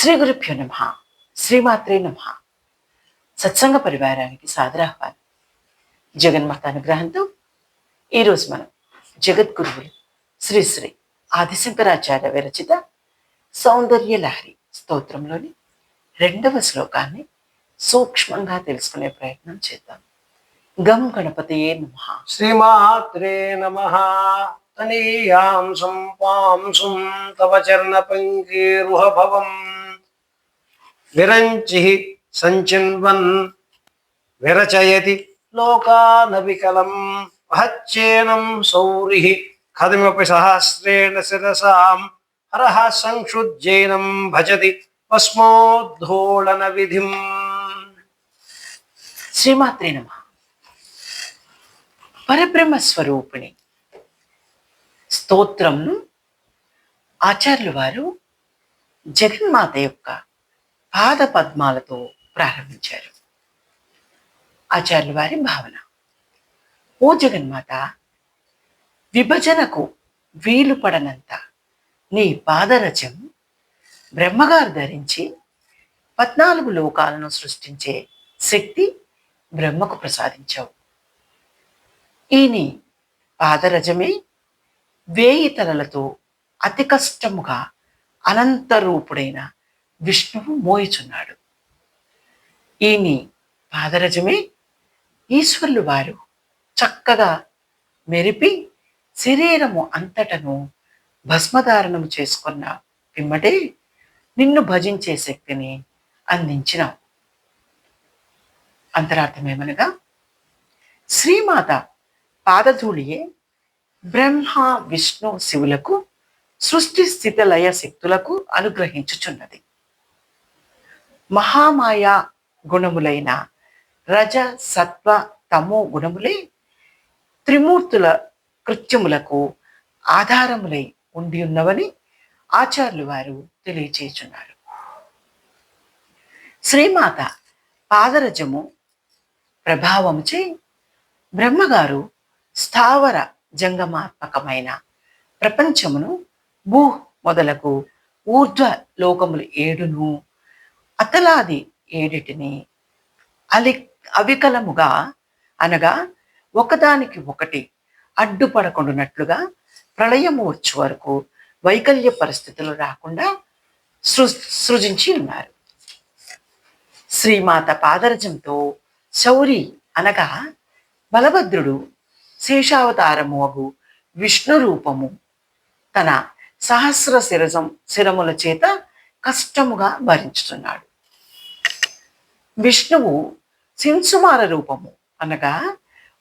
శ్రీ గురుభ్యో నమ. శ్రీమాత్రే నమ. సత్సంగ పరివారానికి సాదరాహ్వానం. జగన్మాత అనుగ్రహంతో ఈరోజు మనం జగద్గురువులు శ్రీ శ్రీ ఆదిశంకరాచార్య విరచిత సౌందర్య లహరి స్తోత్రంలోని రెండవ శ్లోకాన్ని సూక్ష్మంగా తెలుసుకునే ప్రయత్నం చేద్దాం. గం గణపతియే నమ. శ్రీమాత్రే నమ. తనీయాం సంపాంసుం తవ చరణ పంకీరుహభవం విరంచి సంచిన్వన్ విరచయతి లోకానవికలం మహచ్చేనం సౌరి కథమిపి సహస్రేణ శిరసాం హరహ సంక్షుజ్జైనం భజతి భస్మోద్ధోళన విధిం శ్రీమాత్రే నమ. పరబ్రహ్మ స్వరూపిణి. స్తోత్రంను ఆచార్యులు వారు జగన్మాత యొక్క పాద పద్మాలతో ప్రారంభించారు. ఆచార్యుల వారి భావన. ఓ జగన్మాత విభజనకు వీలు పడనంత నీ పాదరచం బ్రహ్మగారు ధరించి పద్నాలుగు లోకాలను సృష్టించే శక్తి బ్రహ్మకు ప్రసాదించావు. ఈని పాదరజమే వేయి తలలతో అతి కష్టముగా అనంతరూపుడైన విష్ణువు మోయుచున్నాడు. ఈని పాదరజమే ఈశ్వరులు వారు చక్కగా మెరిపి శరీరము అంతటను భస్మధారణము చేసుకున్న పిమ్మటే నిన్ను భజించే శక్తిని అందించినావు. అంతరార్థమేమనగా శ్రీమాత పాదధూళియే బ్రహ్మ విష్ణు శివులకు సృష్టి స్థితి లయ శక్తులకు అనుగ్రహించుచున్నది. మహామాయ గుణములైన రజ సత్వ తమో గుణములే త్రిమూర్తుల కృత్యములకు ఆధారములై ఉండి ఉన్నవని ఆచార్యులు వారు తెలియచేస్తున్నారు శ్రీమాత పాదరజము ప్రభావముచే బ్రహ్మగారు స్థావర జంగమాత్మకమైన ప్రపంచమును భూ మొదలకు ఊర్ధ్వ లోకములు ఏడును అతలాది ఏడిటిని అలి అవికలముగా అనగా ఒకదానికి ఒకటి అడ్డుపడకుండానట్లుగా ప్రళయము వచ్చే వరకు వైకల్య పరిస్థితులు రాకుండా సృ సృజించి ఉన్నారు. శ్రీమాత పాదరజంతో శౌరి అనగా బలభద్రుడు శేషావతారము అగు విష్ణు రూపము తన సహస్ర శిరజం శిరముల చేత కష్టముగా భరించుతున్నాడు విష్ణువు సింసుమార రూపము అనగా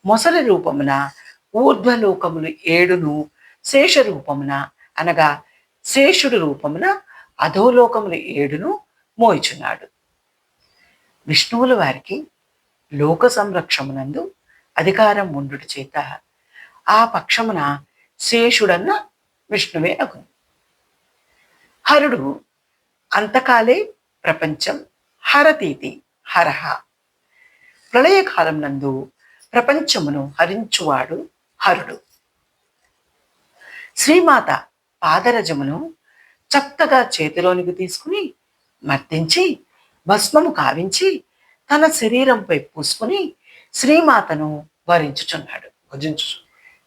మొసలి రూపమున ఊర్ధ్వలోకములు ఏడును శేష రూపమున అనగా శేషుడు రూపమున అధోలోకములు ఏడును మోయిచున్నాడు. విష్ణువుల వారికి లోక సంరక్షమునందు అధికారం ఉండుట చేత ఆ పక్షమున శేషుడన్న విష్ణువే అగు హరుడు అంతకాలే ప్రపంచం హరతీతి హరహ. ప్రళయకాలం నందు ప్రపంచమును హరించువాడు హరుడు. శ్రీమాత పాదరజమును చక్కగా చేతిలోనికి తీసుకుని మర్దించి భస్మము కావించి తన శరీరంపై పూసుకుని శ్రీమాతను వరించుచున్నాడు భజించు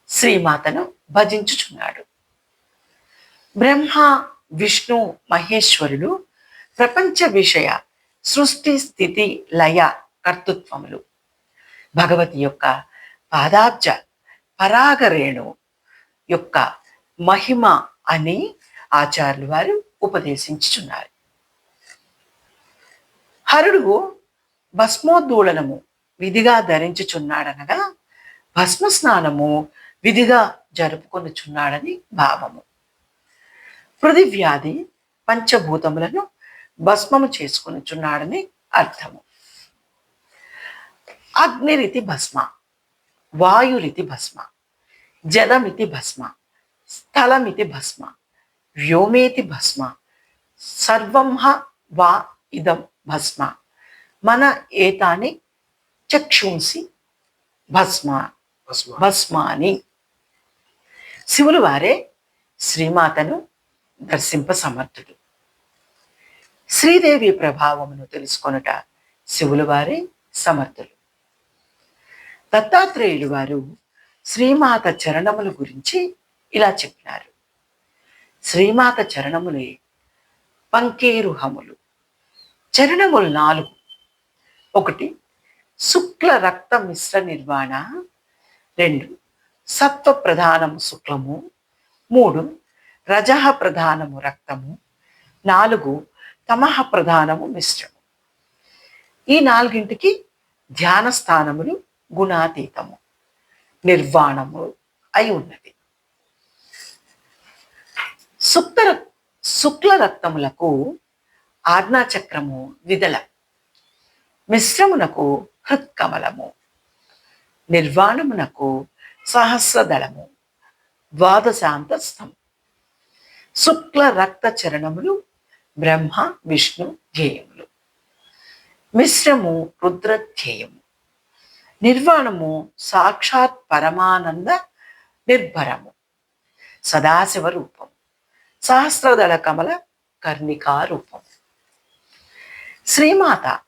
శ్రీమాతను భజించుచున్నాడు. బ్రహ్మ విష్ణు మహేశ్వరులు ప్రపంచ విషయ సృష్టి స్థితి లయ కర్తృత్వములు. భగవతి యొక్క పాదాబ్జ పరాగరేణు యొక్క మహిమ అని ఆచార్యులు వారు ఉపదేశించుచున్నారు. హరుడు భస్మోద్దూళనము విధిగా ధరించుచున్నాడనగా భస్మ స్నానము విధిగా జరుపుకొనుచున్నాడని భావము. పృథివ్యాధి పంచభూతములను భస్మము చేసుకొనుచున్నాడని అర్థము. అగ్నిరితి భస్మ వాయురితి భస్మ జలమితి భస్మ స్థలమితి భస్మ వ్యోమేతి భస్మ సర్వం హ వా ఇదం భస్మ మన ఏతాని చక్షుంసి భస్మ భస్మ. భస్మాని. శివులు వారే శ్రీమాతను దర్శింప సమర్థుడు శ్రీదేవి ప్రభావమును తెలుసుకొనుట శివులు వారే సమర్థులు. దత్తాత్రేయులు వారు శ్రీమాత చరణముల గురించి ఇలా చెప్పినారు. శ్రీమాత చరణములే పంకేరుహములు. చరణములు నాలుగు. ఒకటి శుక్ల రక్త మిశ్ర నిర్వాణ. రెండు సత్వ ప్రధానము శుక్లము. మూడు రజహ ప్రధానము రక్తము. నాలుగు తమహ ప్రధానము మిశ్రము. ఈ నాలుగింటికి ధ్యాన స్థానములు గుణాతీతము నిర్వాణము అయి ఉన్నది. సుప్త శుక్ల రక్తములకు ఆజ్ఞాచక్రము విదల. మిశ్రమునకు హృత్కమలము నిర్వాణమునకు సహస్రదళము ద్వాదశాంతస్థం. శుక్ల రక్త చరణములు బ్రహ్మ విష్ణు ధ్యేయములు మిశ్రము రుద్రధ్యేయము. నిర్వాణము సాక్షాత్ పరమానంద నిర్భరము. సదాశివ రూపం. సహస్రదళ కమల కర్ణికా రూపం. శ్రీమాత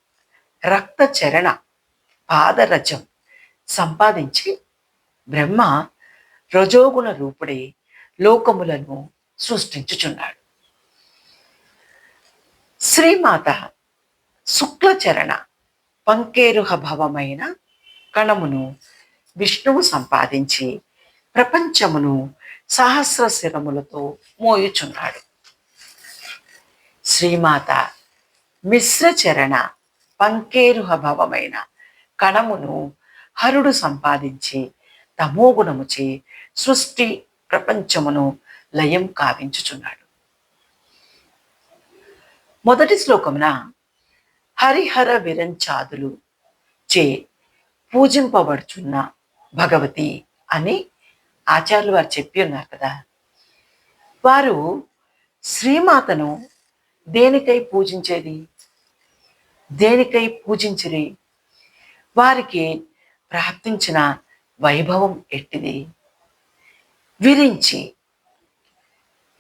రక్తచరణ పాదరజం సంపాదించి బ్రహ్మ రజోగుణ రూపుడే లోకములను సృష్టించుచున్నాడు. శ్రీమాత శుక్లచరణ పంకేరుహ భవమైన కణమును విష్ణువు సంపాదించి ప్రపంచమును సహస్ర శిరములతో మోయుచున్నాడు. శ్రీమాత మిశ్రచరణ పంకేరుహ భవమైన కణమును హరుడు సంపాదించి తమోగుణముచే సృష్టి ప్రపంచమును లయం కావించుచున్నాడు. మొదటి శ్లోకమున హరిహర విరంచాదులు చే పూజింపబడుచున్న భగవతి అని ఆచార్యులు వారు చెప్పి ఉన్నారు కదా. వారు శ్రీమాతను దేనికై పూజించేది? దేనికై పూజించిరి? వారికి ప్రాప్తించిన వైభవం ఎట్టిది? విరించి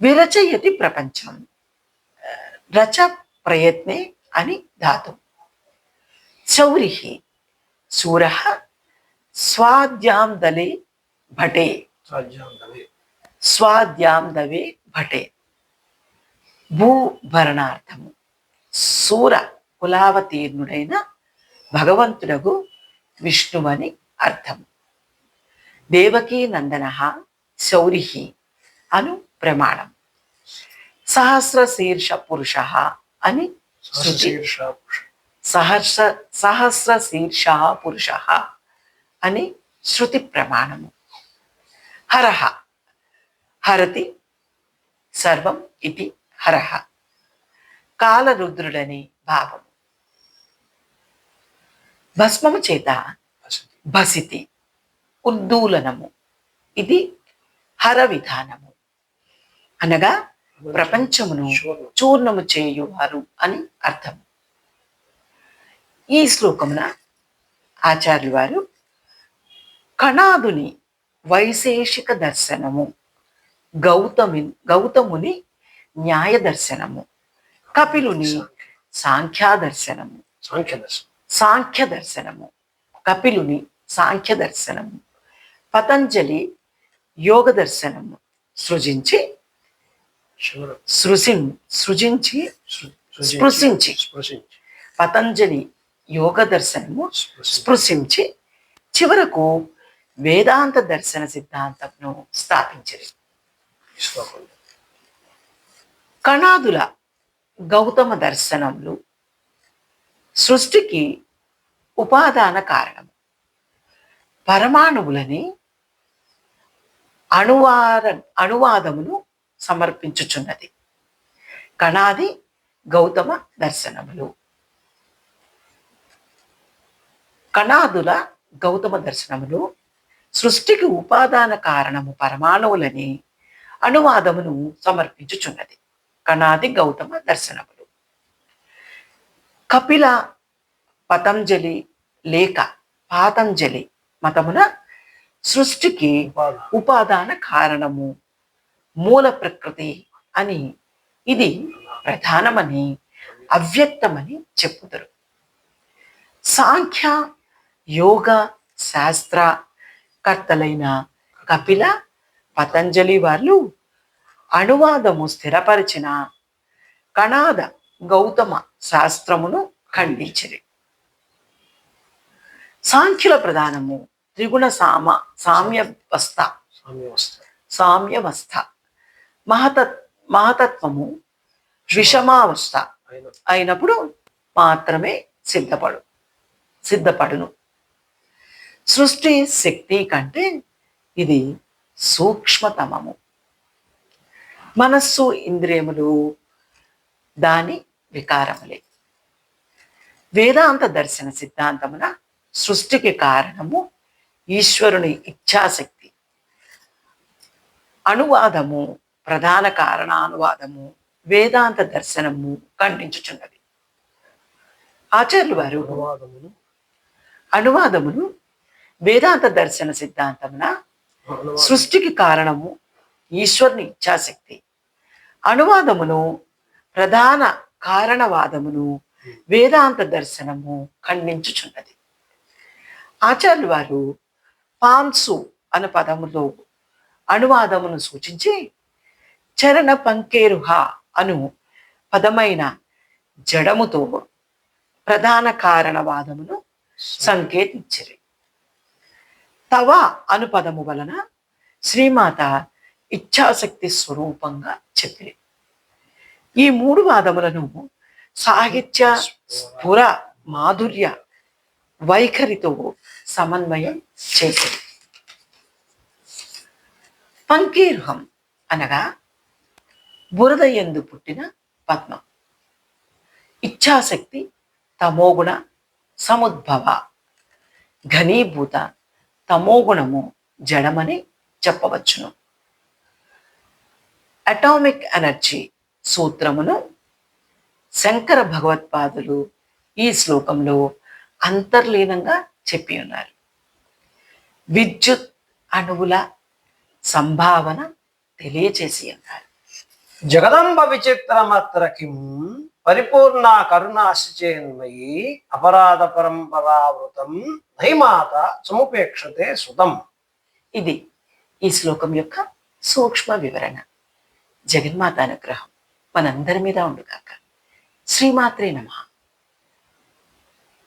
విరచయతి ప్రపంచం. రచ ప్రయత్నే అని ధాతు. చౌరి శూర స్వాద్యాం దలే భటే. స్వాద్యాం దవే భటే. భూభరణార్థము సూర కులావతీర్ణుడైన భగవంతుడగు విష్ణువని అర్థం. దేవకీ నందన శౌరి అను ప్రమాణం. సహస్ర శీర్ష పురుష అని సహస్ర సహస్ర శీర్ష పురుష అని శృతి ప్రమాణము. హరహ హరతి సర్వం ఇది హరహ కాలరుద్రుడని భావము భస్మము చేత భసితి ఉద్దూలనము. ఇది హర విధానము. అనగా ప్రపంచమును చూర్ణం. చూర్ణము చేయువారు అని అర్థం ఈ శ్లోకమున ఆచార్యులు వారు కణాదుని వైశేషిక దర్శనము గౌతమి గౌతముని న్యాయ దర్శనము కపిలుని సాంఖ్యా దర్శనము సాంఖ్య దర్శనం సాంఖ్య దర్శనము కపిలుని సాంఖ్య దర్శనము పతంజలి యోగ దర్శనము సృజించి సృజించి స్పృశించి. స్పృశించి. పతంజలి యోగ దర్శనము స్పృశించి. చివరకు వేదాంత దర్శన సిద్ధాంతంను శ్లోకంలో కణాదుల గౌతమ దర్శనములు సృష్టికి ఉపాదాన కారణం పరమాణువులని అణువార అణువాదమును సమర్పించుచున్నది. కణాది గౌతమ దర్శనములు. కణాదుల గౌతమ దర్శనములు సృష్టికి ఉపాదాన కారణము పరమాణువులని అణువాదమును సమర్పించుచున్నది. కణాది గౌతమ దర్శనములు. కపిల పతంజలి లేక పాతంజలి మతమున సృష్టికి ఉపాదాన కారణము మూల ప్రకృతి అని ఇది ప్రధానమని అవ్యక్తమని చెప్పుదురు. సాంఖ్య యోగ శాస్త్ర కర్తలైన కపిల పతంజలి వాళ్ళు అణువాదము స్థిరపరిచిన కణాద గౌతమ శాస్త్రమును ఖండించిరి. సాంఖ్యుల ప్రధానము త్రిగుణ సామ సామ్యవస్థ. సామ్యవస్థ. సామ్యవస్థ మహత మహతత్వము విషమావస్థ అయిన అయినప్పుడు మాత్రమే సిద్ధపడు సిద్ధపడును. సృష్టి శక్తి కంటే ఇది సూక్ష్మతమము. మనస్సు ఇంద్రియములు దాని వికారములే. వేదాంత దర్శన సిద్ధాంతమున సృష్టికి కారణము ఈశ్వరుని ఇచ్ఛాశక్తి. అనువాదము ప్రధాన కారణానువాదము వేదాంత దర్శనము ఖండించుచున్నది. ఆచార్యులు వారు అనువాదమును? అనువాదమును వేదాంత దర్శన సిద్ధాంతమున సృష్టికి కారణము ఈశ్వరుని ఇచ్ఛాశక్తి. అనువాదమును ప్రధాన కారణవాదమును వేదాంత దర్శనము ఖండించుచున్నది. ఆచార్యులు వారు పాంసు అనే పదములో అనువాదమును సూచించి చరణ పంకేరుహ అను పదమైన జడముతో ప్రధాన కారణవాదమును సంకేతించిరి. తవ అను పదము వలన శ్రీమాత ఇచ్ఛాశక్తి స్వరూపంగా చెప్పిరి. ఈ మూడు వాదములను సాహిత్య స్ఫుర మాధుర్య వైఖరితో సమన్వయం చేసింది పంకీర్హం అనగా బురద ఎందు పుట్టిన పద్మం. ఇచ్ఛాశక్తి తమోగుణ సముద్భవ. ఘనీభూత తమోగుణము జడమని చెప్పవచ్చును. అటామిక్ ఎనర్జీ సూత్రమును శంకర భగవత్పాదులు ఈ శ్లోకంలో అంతర్లీనంగా చెప్పి ఉన్నారు. విద్యుత్ అణువుల సంభావన తెలియచేసి అన్నారు జగదంబ విచిత్రమత్ర కిం పరిపూర్ణ కరుణాశిచేన్మయి అపరాధ పరంపరావృతం ధైమాత సముపేక్షతే సుతం. ఇది ఈ శ్లోకం యొక్క సూక్ష్మ వివరణ. జగన్మాత అనుగ్రహం మనందరి మీద ఉండుగాక. శ్రీమాత్రే నమః.